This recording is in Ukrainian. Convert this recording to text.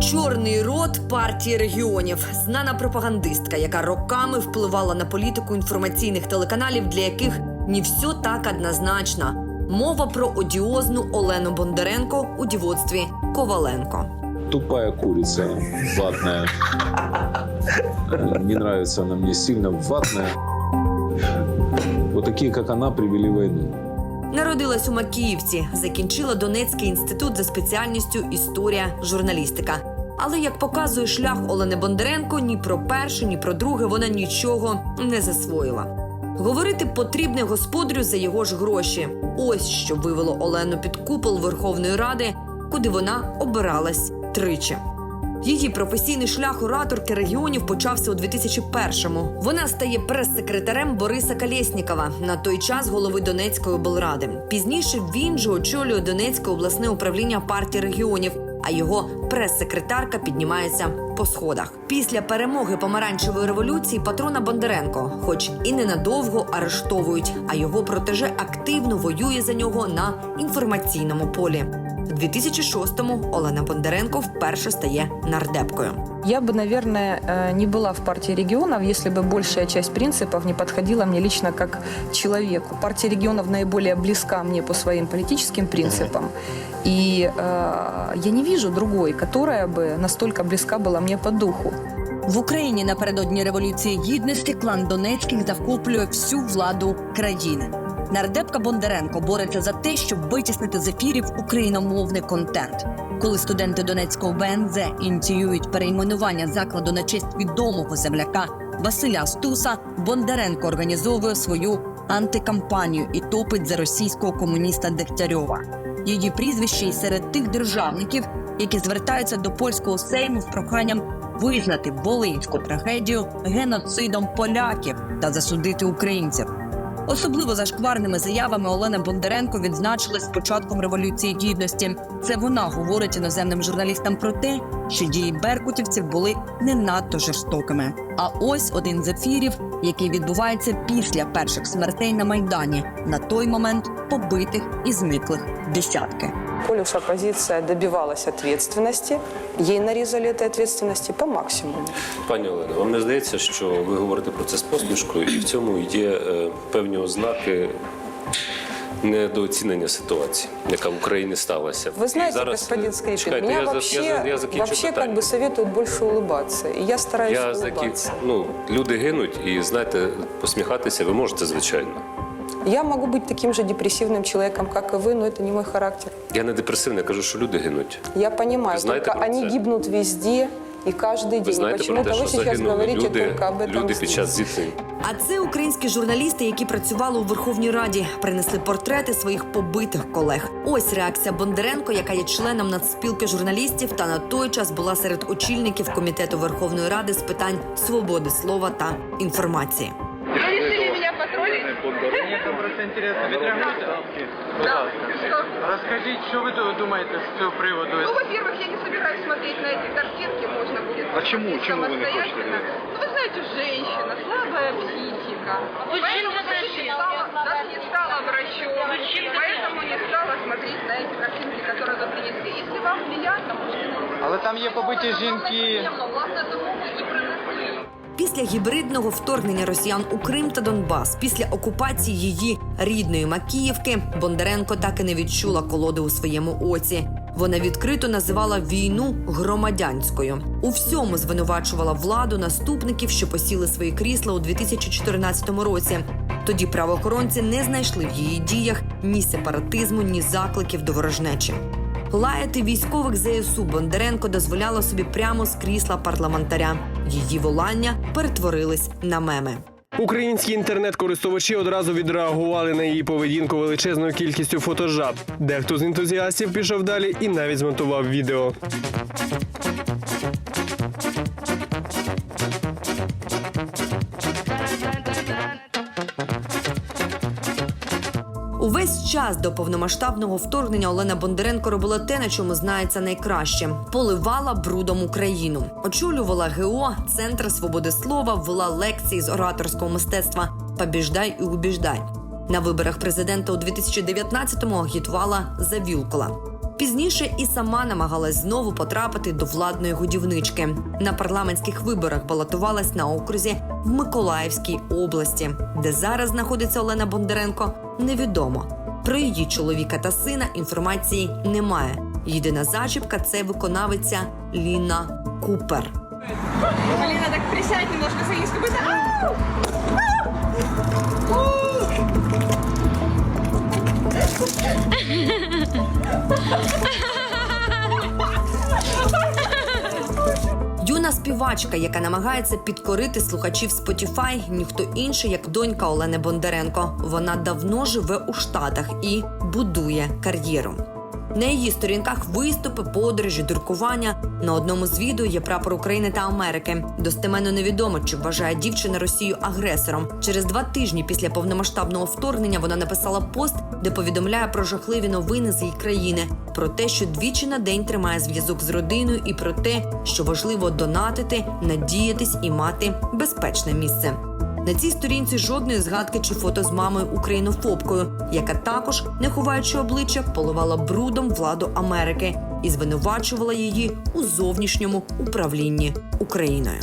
Чорний рот партії регіонів, знана пропагандистка, яка роками впливала на політику інформаційних телеканалів, для яких не все так однозначно. Мова про одіозну Олену Бондаренко у дівоцтві Коваленко. Тупая курица, ватная. Не нравится она мне сильно, ватная. Вот такие, как она, привели войну. Народилась у Макіївці, закінчила Донецький інститут за спеціальністю історія журналістика. Але як показує шлях Олени Бондаренко, ні про перше, ні про друге вона нічого не засвоїла. Говорити потрібне господарю за його ж гроші. Ось що вивело Олену під купол Верховної Ради, куди вона обиралась тричі. Її професійний шлях ораторки регіонів почався у 2001-му. Вона стає прес-секретарем Бориса Калєснікова, на той час голови Донецької облради. Пізніше він же очолює Донецьке обласне управління партії регіонів, а його прес-секретарка піднімається по сходах. Після перемоги помаранчевої революції патрона Бондаренко, хоч і ненадовго арештовують, а його протеже активно воює за нього на інформаційному полі. У 2006-му Олена Бондаренко вперше стає нардепкою. Я бы, наверное, э, не была в партии регионов, если бы большая часть принципов не подходила мне лично как человеку. Партия регионов наиболее близка мне по своим политическим принципам. И э, я не вижу другой, которая бы настолько близка была мне по духу. В Україні напередодні революції гідності клан Донецьких захоплює всю владу країни. Нардепка Бондаренко бореться за те, щоб витіснити з ефірів україномовний контент. Коли студенти Донецького БНЗ ініціюють перейменування закладу на честь відомого земляка Василя Стуса, Бондаренко організовує свою антикампанію і топить за російського комуніста Дегтярьова. Її прізвище й серед тих державників, які звертаються до польського сейму з проханням визнати волинську трагедію геноцидом поляків та засудити українців. Особливо зашкварними заявами Олена Бондаренко відзначилась з початком революції гідності. Це вона говорить іноземним журналістам про те, що дії беркутівців були не надто жорстокими. А ось один з ефірів, який відбувається після перших смертей на майдані, на той момент побитих і зниклих десятки. Коль уж оппозиция добивалась ответственности, ей нарезали этой ответственности по максимуму. Пані Олено, вам не здається, що ви говорите про це з посмішкою, і в цьому є е, певні ознаки недооцінення ситуації, яка в Україні сталася. Вы знаете, І зараз, господин е, Скрипин, чекайте, меня я, за- вообще, я, за- я закінчу вообще питання. как бы советуют больше улыбаться. И я стараюсь я закі... улыбаться. ну, люди гинуть, і знаєте, посміхатися ви можете, звичайно. Я могу быть таким же депрессивным человеком, как и вы, но это не мой характер. Я не депресивний, я кажу, що люди гинуть. Я понимаю, Вы знаете только про они это? гибнут везде и каждый Ви день. знаєте про Почему-то те, вы що сейчас загинули говорите люди, только об этом люди під здесь. час зіткнень. А це українські журналісти, які працювали у Верховній Раді, принесли портрети своїх побитих колег. Ось реакція Бондаренко, яка є членом нацспілки журналістів, та на той час була серед очільників комітету Верховної Ради з питань свободи слова та інформації. Мне это просто интересно. Відреагуйте. Будь Да. ласка. Что? Розкажіть, що ви ду- думаєте з цього приводу? Ну, во-первых, я не собираюсь смотреть на эти картинки, можно будет А чему? посмотреть Чему вы не хотите самостоятельно. Ну, вы знаете, женщина, слабая психика. Поэтому даже не стала, даже не стала врачом, поэтому не стала смотреть на эти картинки, которые вы принесли. Если вам приятно, можете Але там є побиті жінки. Приємно, власне, тому ви і принесли. Після гібридного вторгнення росіян у Крим та Донбас, після окупації її рідної Макіївки, Бондаренко так і не відчула колоди у своєму оці. Вона відкрито називала війну громадянською. У всьому звинувачувала владу наступників, що посіли свої крісла у 2014 році. Тоді правоохоронці не знайшли в її діях ні сепаратизму, ні закликів до ворожнечі. Лаяти військових ЗСУ Бондаренко дозволяла собі прямо з крісла парламентаря. Її волання перетворились на меми. Українські інтернет-користувачі одразу відреагували на її поведінку величезною кількістю фотожаб. Дехто з ентузіастів пішов далі і навіть змонтував відео. Увесь час до повномасштабного вторгнення Олена Бондаренко робила те, на чому знається найкраще: поливала брудом Україну, очолювала ГО, центр свободи слова, вела лекції з ораторського мистецтва «Побіждай і убіждай». На виборах президента у 2019-му агітувала за Вілкола. Пізніше і сама намагалась знову потрапити до владної годівнички. На парламентських виборах балотувалась на окрузі в Миколаївській області, де зараз знаходиться Олена Бондаренко, невідомо. Про її чоловіка та сина інформації немає. Єдина зачіпка це виконавиця Ліна Купер. Ліна так присядь немножко, садись, как будто... співачка, яка намагається підкорити слухачів Spotify, ніхто інший, як донька Олени Бондаренко. Вона давно живе у Штатах і будує кар'єру. На її сторінках виступи, подорожі, друкування. На одному з відео є прапор України та Америки. Достеменно невідомо, чи вважає дівчина Росію агресором. Через два тижні після повномасштабного вторгнення вона написала пост, де повідомляє про жахливі новини з її країни, про те, що двічі на день тримає зв'язок з родиною, і про те, що важливо донатити, надіятись і мати безпечне місце. На цій сторінці жодної згадки чи фото з мамою українофобкою, яка також, не ховаючи обличчя, поливала брудом владу Америки і звинувачувала її у зовнішньому управлінні Україною.